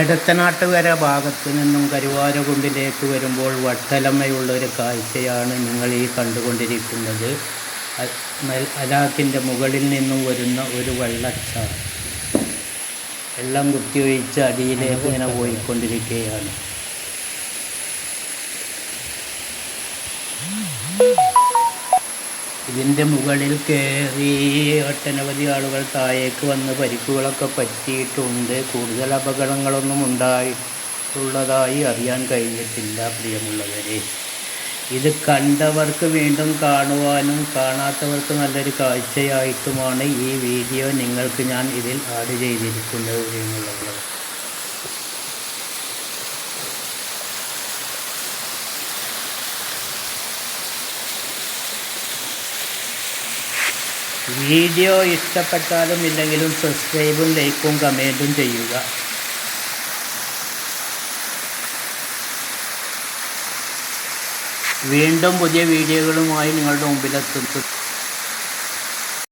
എടത്തനാട്ടുകര ഭാഗത്തു നിന്നും കരുവാരകുണ്ടിലേക്ക് വരുമ്പോൾ വട്ടലമ്മയുള്ള ഒരു കാഴ്ചയാണ് നിങ്ങൾ ഈ കണ്ടുകൊണ്ടിരിക്കുന്നത്. അലാക്കിന്റെ മുകളിൽ നിന്നും വരുന്ന ഒരു വെള്ളച്ചാർ വെള്ളം കുത്തിയൊഴിച്ച് അടിയിലേക്ക് ഇങ്ങനെ പോയിക്കൊണ്ടിരിക്കുകയാണ്. ഇതിന്റെ മുകളിൽ കയറി ഒട്ടനവധി ആളുകൾ താഴേക്ക് വന്ന് പരിക്കുകളൊക്കെ പറ്റിയിട്ടുണ്ട്. കൂടുതൽ അപകടങ്ങളൊന്നും ഉണ്ടായിട്ടുള്ളതായി അറിയാൻ കഴിഞ്ഞിട്ടില്ല പ്രിയമുള്ളവരെ. ഇത് കണ്ടവർക്ക് വീണ്ടും കാണുവാനും കാണാത്തവർക്ക് നല്ലൊരു കാഴ്ചയായിട്ടുമാണ് ഈ വീഡിയോ. നിങ്ങൾക്ക് ഞാൻ ഇതിൽ ആഡ് ചെയ്തിരിക്കുന്നത് പ്രിയമുള്ളവർ വീഡിയോ ഇഷ്ടപ്പെട്ടാലും ഇല്ലെങ്കിലും സബ്സ്ക്രൈബും ലൈക്കും കമന്റും ചെയ്യുക. വീണ്ടും പുതിയ വീഡിയോകളുമായി നിങ്ങളുടെ മുമ്പിലെത്തും.